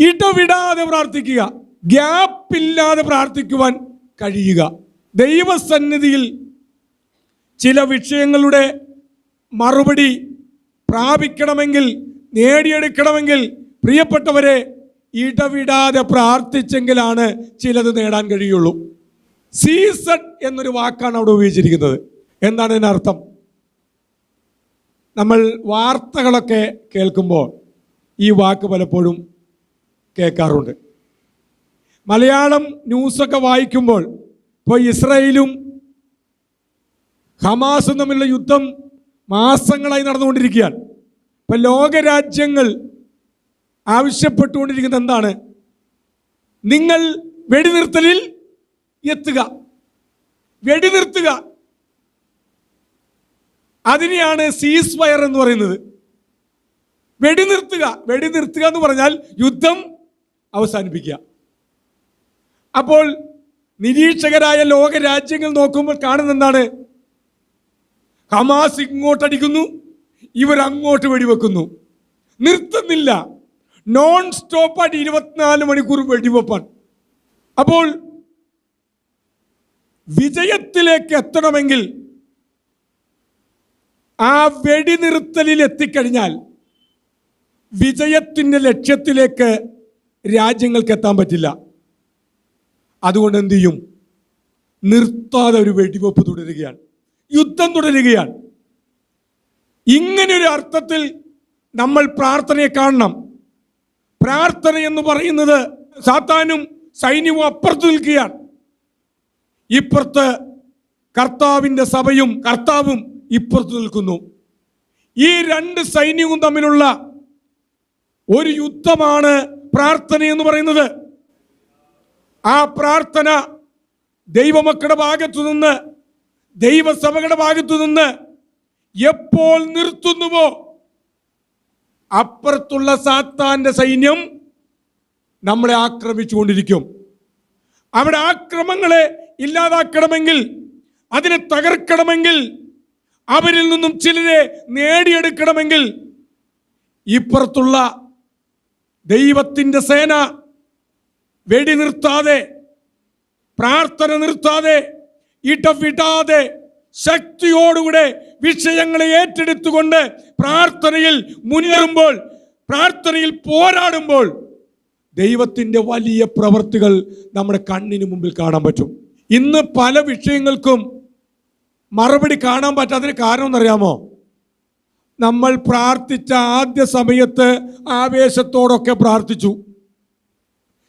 ഇടവിടാതെ പ്രാർത്ഥിക്കുക. ഗ്യാപ്പില്ലാതെ പ്രാർത്ഥിക്കുവാൻ കഴിയുക. ദൈവസന്നിധിയിൽ ചില വിഷയങ്ങളുടെ മറുപടി പ്രാപിക്കണമെങ്കിൽ നേടിയെടുക്കണമെങ്കിൽ പ്രിയപ്പെട്ടവരെ ഇടവിടാതെ പ്രാർത്ഥിച്ചെങ്കിലാണ് ചിലത് നേടാൻ കഴിയുള്ളൂ. സീസൺ എന്നൊരു വാക്കാണ് അവിടെ ഉപയോഗിച്ചിരിക്കുന്നത്. എന്താണ് ഇതിനർത്ഥം നമ്മൾ വാർത്തകളൊക്കെ കേൾക്കുമ്പോൾ ഈ വാക്ക് പലപ്പോഴും കേൾക്കാറുണ്ട്. മലയാളം ന്യൂസൊക്കെ വായിക്കുമ്പോൾ ഇപ്പോൾ ഇസ്രയേലും ഹമാസും തമ്മിലുള്ള യുദ്ധം മാസങ്ങളായി നടന്നുകൊണ്ടിരിക്കുകയാണ്. ഇപ്പം ലോകരാജ്യങ്ങൾ ആവശ്യപ്പെട്ടുകൊണ്ടിരിക്കുന്നത് എന്താണ്? നിങ്ങൾ വെടിനിർത്തലിൽ എത്തുക. വെടിനിർത്തുക. അതിനെയാണ് സീസ് ഫയർ എന്ന് പറയുന്നത്. വെടിനിർത്തുക. വെടിനിർത്തുക എന്ന് പറഞ്ഞാൽ യുദ്ധം അവസാനിപ്പിക്കുക. അപ്പോൾ നിരീക്ഷകരായ ലോക രാജ്യങ്ങൾ നോക്കുമ്പോൾ കാണുന്ന എന്താണ് ഹമാസ് ഇങ്ങോട്ടടിക്കുന്നു ഇവർ അങ്ങോട്ട് വെടിവെക്കുന്നു. നിർത്തുന്നില്ല. നോൺ സ്റ്റോപ്പായിട്ട് ഇരുപത്തിനാല് മണിക്കൂർ വെടിവെപ്പാണ്. അപ്പോൾ വിജയത്തിലേക്ക് എത്തണമെങ്കിൽ ആ വെടിനിർത്തലിൽ എത്തിക്കഴിഞ്ഞാൽ വിജയത്തിന്റെ ലക്ഷ്യത്തിലേക്ക് രാജ്യങ്ങൾക്ക് എത്താൻ പറ്റില്ല. അതുകൊണ്ട് എന്തു ചെയ്യും? നിർത്താതെ ഒരു വെടിവെപ്പ് തുടരുകയാണ്. യുദ്ധം തുടരുകയാണ്. ഇങ്ങനെ ഒരു അർത്ഥത്തിൽ നമ്മൾ പ്രാർത്ഥനയെ കാണണം. പ്രാർത്ഥന എന്ന് പറയുന്നത് സാത്താനും സൈന്യവും അപ്പുറത്ത് നിൽക്കുകയാണ്. ഇപ്പുറത്ത് കർത്താവിന്റെ സഭയും കർത്താവും ഇപ്പുറത്ത് നിൽക്കുന്നു. ഈ രണ്ട് സൈന്യവും തമ്മിലുള്ള ഒരു യുദ്ധമാണ് പ്രാർത്ഥന എന്ന് പറയുന്നത് ആ പ്രാർത്ഥന ദൈവമക്കളുടെ ഭാഗത്തു നിന്ന് ദൈവസഭകളുടെ ഭാഗത്തു നിന്ന് എപ്പോൾ നിർത്തുന്നുവോ അപ്പുറത്തുള്ള സാത്താന്റെ സൈന്യം നമ്മളെ ആക്രമിച്ചുകൊണ്ടിരിക്കും. അവിടെ ആക്രമങ്ങളെ ഇല്ലാതാക്കണമെങ്കിൽ അതിനെ തകർക്കണമെങ്കിൽ അവരിൽ നിന്നും ചിലരെ നേടിയെടുക്കണമെങ്കിൽ ഇപ്പുറത്തുള്ള ദൈവത്തിന്റെ സേന വെടി നിർത്താതെ പ്രാർത്ഥന നിർത്താതെ ഇടവിടാതെ ശക്തിയോടുകൂടെ വിഷയങ്ങളെ ഏറ്റെടുത്തുകൊണ്ട് പ്രാർത്ഥനയിൽ മുന്നേറുമ്പോൾ പ്രാർത്ഥനയിൽ പോരാടുമ്പോൾ ദൈവത്തിന്റെ വലിയ പ്രവൃത്തികൾ നമ്മുടെ കണ്ണിന് മുമ്പിൽ കാണാൻ പറ്റും. ഇന്ന് പല വിഷയങ്ങൾക്കും മറുപടി കാണാൻ പറ്റാത്തതിന് കാരണം എന്നറിയാമോ നമ്മൾ പ്രാർത്ഥിച്ച ആദ്യ സമയത്ത് ആവേശത്തോടൊക്കെ പ്രാർത്ഥിച്ചു.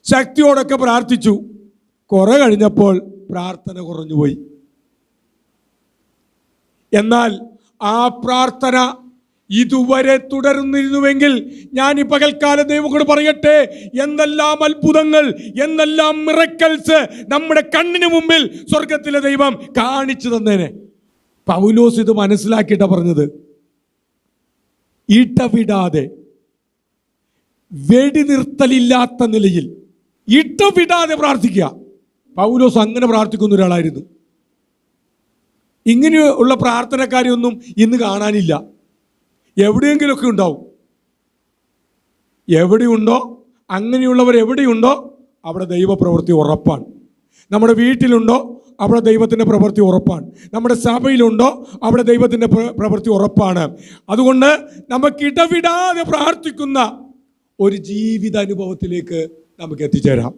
ശക്തിയോടൊക്കെ പ്രാർത്ഥിച്ചു. കുറെ കഴിഞ്ഞപ്പോൾ പ്രാർത്ഥന കുറഞ്ഞുപോയി. എന്നാൽ ആ പ്രാർത്ഥന ഇതുവരെ തുടർന്നിരുന്നുവെങ്കിൽ ഞാൻ ഈ പകൽക്കാല ദൈവം കൂടെ പറയട്ടെ എന്തെല്ലാം അത്ഭുതങ്ങൾ എന്തെല്ലാം മിറക്കൽസ് നമ്മുടെ കണ്ണിന് മുമ്പിൽ സ്വർഗത്തിലെ ദൈവം കാണിച്ചു തന്നേനെ. പൗലോസ് ഇത് മനസ്സിലാക്കിയിട്ടാണ് പറഞ്ഞത്. ഇടവിടാതെ വെടിനിർത്തലില്ലാത്ത നിലയിൽ ഇടവിടാതെ പ്രാർത്ഥിക്കുക. പൗലോസ് അങ്ങനെ പ്രാർത്ഥിക്കുന്ന ഒരാളായിരുന്നു. ഇങ്ങനെയുള്ള പ്രാർത്ഥനക്കാരെയൊന്നും ഇന്ന് കാണാനില്ല. എവിടെയെങ്കിലുമൊക്കെ ഉണ്ടാവും. എവിടെയുണ്ടോ? അങ്ങനെയുള്ളവർ എവിടെയുണ്ടോ? അവിടെ ദൈവപ്രവൃത്തി ഉറപ്പാണ്. നമ്മുടെ വീട്ടിലുണ്ടോ? അവിടെ ദൈവത്തിന്റെ പ്രവൃത്തി ഉറപ്പാണ്. നമ്മുടെ സഭയിലുണ്ടോ അവിടെ ദൈവത്തിന്റെ പ്ര- പ്രവൃത്തി ഉറപ്പാണ്. അതുകൊണ്ട് നമുക്ക് ഇടവിടാതെ പ്രാർത്ഥിക്കുന്ന ഒരു ജീവിത അനുഭവത്തിലേക്ക് നമുക്ക് എത്തിച്ചേരാം.